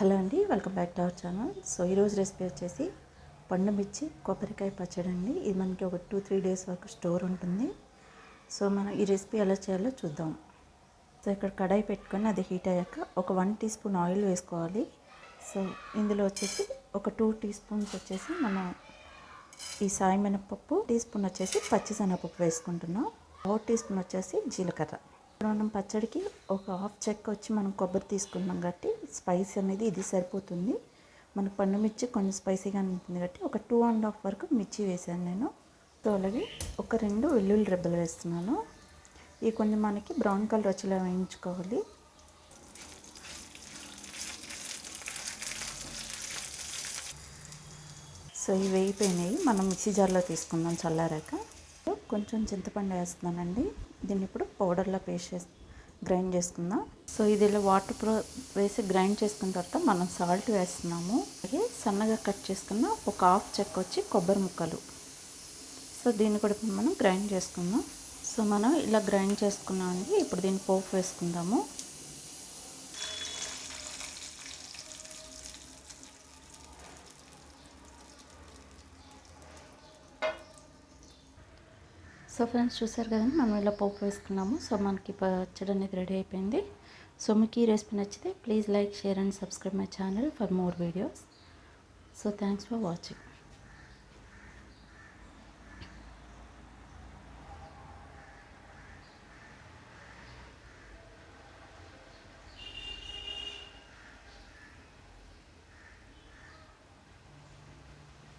Hello అండి welcome back to our channel. So ఈరోజు recipe వచ్చేసి పండు మిర్చి కొబ్బరికాయ పచ్చడి అండి. ఇది మనకి ఒక టూ త్రీ డేస్ వరకు స్టోర్ ఉంటుంది. సో మనం ఈ రెసిపీ ఎలా చేయాలో చూద్దాం. సో ఇక్కడ కడాయి పెట్టుకొని అది హీట్ అయ్యాక ఒక వన్ టీ స్పూన్ ఆయిల్ వేసుకోవాలి. సో ఇందులో వచ్చేసి ఒక టూ టీ స్పూన్స్ వచ్చేసి మనం ఈ సాయి మినపప్పు టీ స్పూన్ వచ్చేసి పచ్చిశనగపప్పు వేసుకుంటున్నాం. ఒక టీ స్పూన్ వచ్చేసి జీలకర్ర. ఇప్పుడు మనం పచ్చడికి ఒక హాఫ్ చెక్క వచ్చి మనం కొబ్బరి తీసుకున్నాం కాబట్టి స్పైస్ అనేది ఇది సరిపోతుంది. మనకు పండు మిర్చి కొంచెం స్పైసీగా ఉంటుంది కాబట్టి ఒక టూ అండ్ హాఫ్ వరకు మిర్చి వేసాను నేను. సో అలాగే ఒక రెండు వెల్లుల్లి రెబ్బలు వేస్తున్నాను. ఇవి కొంచెం మనకి బ్రౌన్ కలర్ వచ్చేలా వేయించుకోవాలి. సో ఇవి వేయిపోయినాయి మనం మిక్సీ జార్లో తీసుకుందాం చల్లారాక. కొంచెం చింతపండు వేస్తున్నానండి. దీన్ని ఇప్పుడు పౌడర్లో పేస్ట్ చేసి గ్రైండ్ చేసుకుందాం. సో ఇది ఇలా వాటర్ ప్రో వేసి గ్రైండ్ చేసుకున్న తర్వాత మనం సాల్ట్ వేస్తున్నాము. అలాగే సన్నగా కట్ చేసుకున్న ఒక హాఫ్ చెక్క వచ్చి కొబ్బరి ముక్కలు. సో దీన్ని కూడా మనం గ్రైండ్ చేసుకుందాం. సో మనం ఇలా గ్రైండ్ చేసుకున్నామండి ఇప్పుడు దీన్ని పోపు వేసుకుందాము. సో ఫ్రెండ్స్ చూసారు కదండి మనం ఇలా పోపు వేసుకున్నాము. సో మనకి పచ్చడి అనేది రెడీ అయిపోయింది. సో మీకు ఈ రెసిపీ నచ్చితే please like share and subscribe my channel for more videos. So thanks for watching.